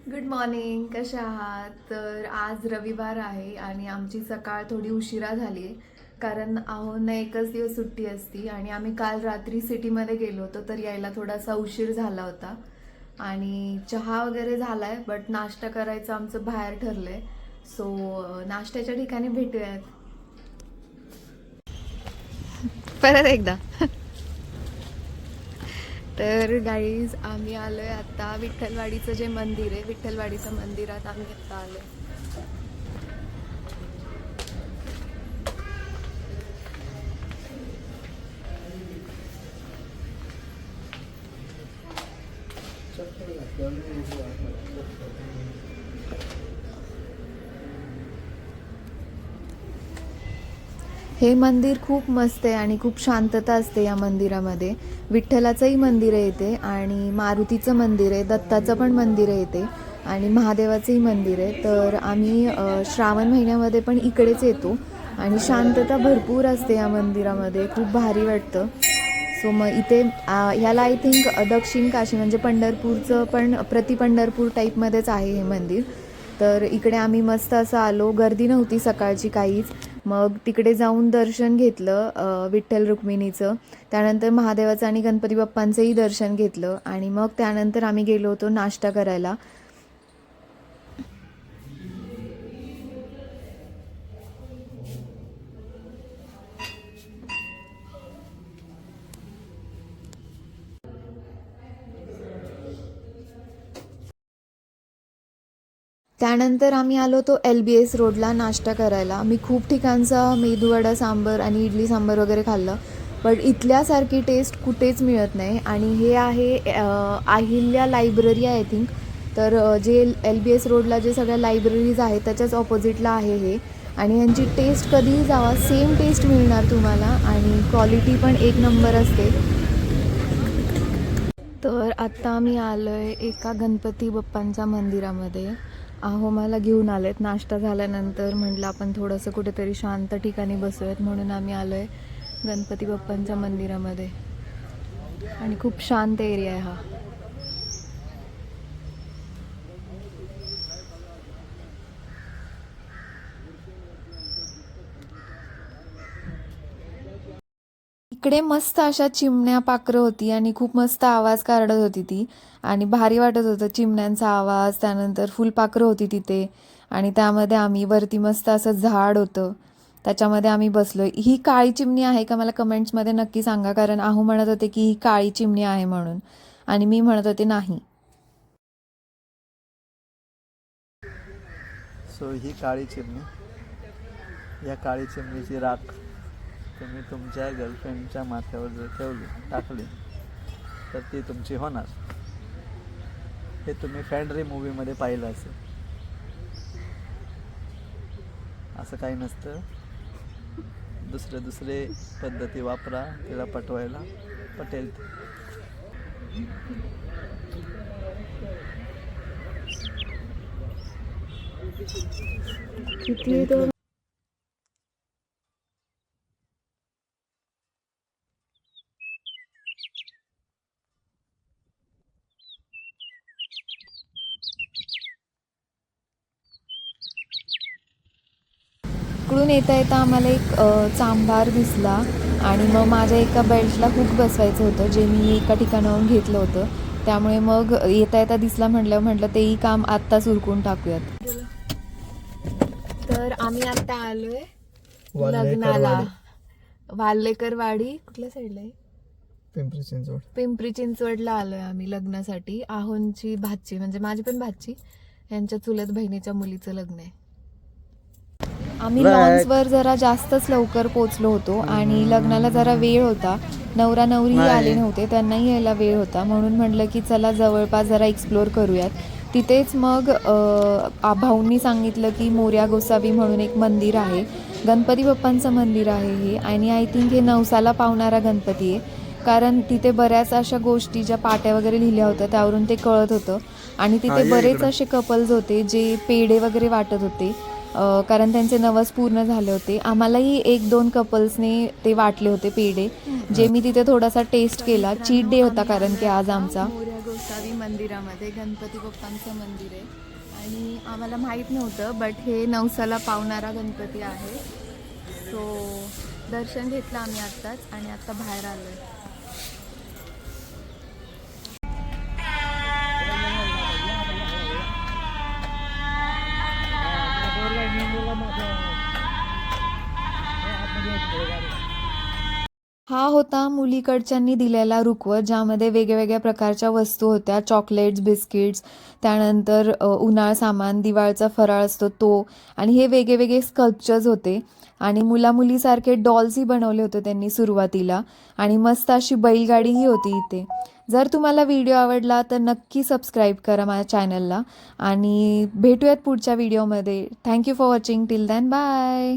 Good morning कशा आहात? तर आज रविवार आहे आणि आमची सकाळ थोडी उशिरा झाली आहे. कारण आहोंना एकच दिवस सुट्टी असती आणि आम्ही काल रात्री सिटीमध्ये गेलो होतो तर यायला थोडासा उशीर झाला होता. आणि चहा वगैरे झाला आहे बट नाश्ता करायचं आमचं बाहेर ठरलं आहे सो नाश्त्याच्या ठिकाणी भेटूयात. परत एकदा. तर गाईज आम्ही आलो आहे आता विठ्ठलवाडीचं जे मंदिर आहे विठ्ठलवाडीच्या मंदिरात आम्ही आता आहे हे मंदिर खूप मस्त आहे आणि खूप शांतता असते या मंदिरामध्ये. विठ्ठलाचंही मंदिर आहे इथे आणि मारुतीचं मंदिर आहे दत्ताचं पण मंदिर आहे इथे आणि महादेवाचंही मंदिर आहे. तर आम्ही श्रावण महिन्यामध्ये पण इकडेच येतो आणि शांतता भरपूर असते या मंदिरामध्ये. खूप भारी वाटतं. सो मग इथे ह्याला आय थिंक दक्षिण काशी म्हणजे पंढरपूरचं पण प्रति पंढरपूर टाईपमध्येच आहे हे मंदिर. तर इकडे आम्ही मस्त असं आलो. गर्दी नव्हती सकाळची काहीच. मग तिकडे जाऊन दर्शन घेतलं विठ्ठल रुक्मिणीचं. त्यानंतर महादेवाचं आणि गणपती बाप्पांचंही दर्शन घेतलं आणि मग त्यानंतर आम्ही गेलो होतो नाश्ता करायला. त्यानंतर आम्ही आलो तो एल बी एस रोडला नाश्ता करायला. मी खूप ठिकाणचा मेदूवडा सांबर आणि इडली सांबर वगैरे खाल्लं. बट इथल्यासारखी टेस्ट कुठेच मिळत नाही. आणि हे आहे अहिल्या लायब्ररी आय थिंक तर जे एल बी एस रोडला जे सगळ्या लायब्ररीज आहेत त्याच्याच ऑपोजिटला आहे हे. आणि ह्यांची टेस्ट कधीही जावा सेम टेस्ट मिळणार तुम्हाला. आणि क्वालिटी पण एक नंबर असते. तर आत्ता आम्ही आलो आहे एका गणपती बाप्पांच्या मंदिरामध्ये. अहो मला घेऊन आलेत. नाश्ता झाल्यानंतर म्हटलं आपण थोडंसं कुठेतरी शांत ठिकाणी बसूयात म्हणून आम्ही आलो आहे गणपती बाप्पांच्या मंदिरामध्ये. आणि खूप शांत एरिया आहे हा. इकडे मस्त अशा चिमण्या पाखरं होती आणि खूप मस्त आवाज काढत होती ती. आणि भारी वाटत होतं चिमण्यांचा आवाज त्यानंतर फुलपाखरं होती तिथे. आणि त्यामध्ये आम्ही वरती मस्त असं झाड होतं. त्याच्यामध्ये आम्ही बसलो ही काळी चिमणी आहे का मला कमेंट्समध्ये नक्की सांगा कारण आहू म्हणत होते की ही काळी चिमणी आहे म्हणून. आणि मी म्हणत होते नाही. सो ही काळी चिमणी. या काळी चिमणीची राख तुम्ही तुमच्या गर्लफ्रेंडच्या माथ्यावर जर ठेवली टाकली तर ती तुमची होणार. हे तुम्ही फॅन्ड्री मूवीमध्ये पाहिलं असेल. असं काही नसतं. दुसरे दुसरे पद्धती वापरा तिला पटवायला पटेल ते. किती तो इकडून येता येता आम्हाला एक चांभार दिसला आणि मग माझ्या एका बेल्टला हुक बसवायचं होतं जे मी एका ठिकाणाहून घेतलं होतं. त्यामुळे मग येता येता दिसला म्हटलं म्हटलं तेही काम आत्ताच उरकून टाकूयात. तर आम्ही आता आलोय लग्नाला. वाल्लेकर वाडी कुठल्या साईडला आहे? पिंपरी चिंचवड. पिंपरी चिंचवडला आलोय आम्ही लग्नासाठी. आहोंची भाची म्हणजे माझी पण भाची यांच्या चुलत बहिणीच्या मुलीचं लग्न आहे. आम्ही. लॉन्सवर जरा जास्तच लवकर पोचलो होतो आणि लग्नाला जरा वेळ होता. नवरा नवरीही नाही. आले नव्हते त्यांनाही यायला वेळ होता. म्हणून म्हटलं की चला जवळपास जरा एक्सप्लोर करूयात. तिथेच मग भाऊंनी सांगितलं की मोर्या गोसावी म्हणून एक मंदिर आहे. गणपती बाप्पांचं मंदिर आहे हे. आणि आय थिंक हे नवसाला पावणारा गणपती आहे. कारण तिथे बऱ्याच अशा गोष्टी ज्या पाट्या वगैरे लिहिल्या होत्या त्यावरून ते कळत होतं. आणि तिथे बरेच. असे कपल्स होते जे पेढे वगैरे वाटत होते. कारण त्यांचे नवस पूर्ण झाले होते. आम्हालाही एक दोन कपल्सने ते वाटले होते पेढे. जे मी तिथे थोडासा टेस्ट केला. चीट डे होता कारण की आज आमचा. गोसावी मंदिरामध्ये गणपती बाप्पांचं मंदिर आहे. आणि आम्हाला माहीत नव्हतं बट हे नवसाला पावणारा गणपती आहे. सो दर्शन घेतलं आम्ही आत्ताच आणि आत्ता बाहेर आलो हा होता मुलीकडच्यांनी दिलेला रुखवत ज्यामध्ये वेगवेगळ्या प्रकारच्या वस्तू होत्या. चॉकलेट्स बिस्किट्स त्यानंतर उन्हाळ सामान दिवाळचा फराळ असतो तो आणि हे वेगळे वेगळे स्कल्पचर्स होते. आणि मुलामुलीसारखे डॉल्सही बनवले होते त्यांनी सुरुवातीला. आणि मस्त अशी बैलगाडीही होती इथे. जर तुम्हाला व्हिडिओ आवडला तर नक्की सबस्क्राईब करा माझ्या चॅनलला आणि भेटूयात पुढच्या व्हिडिओमध्ये thank you for watching till then bye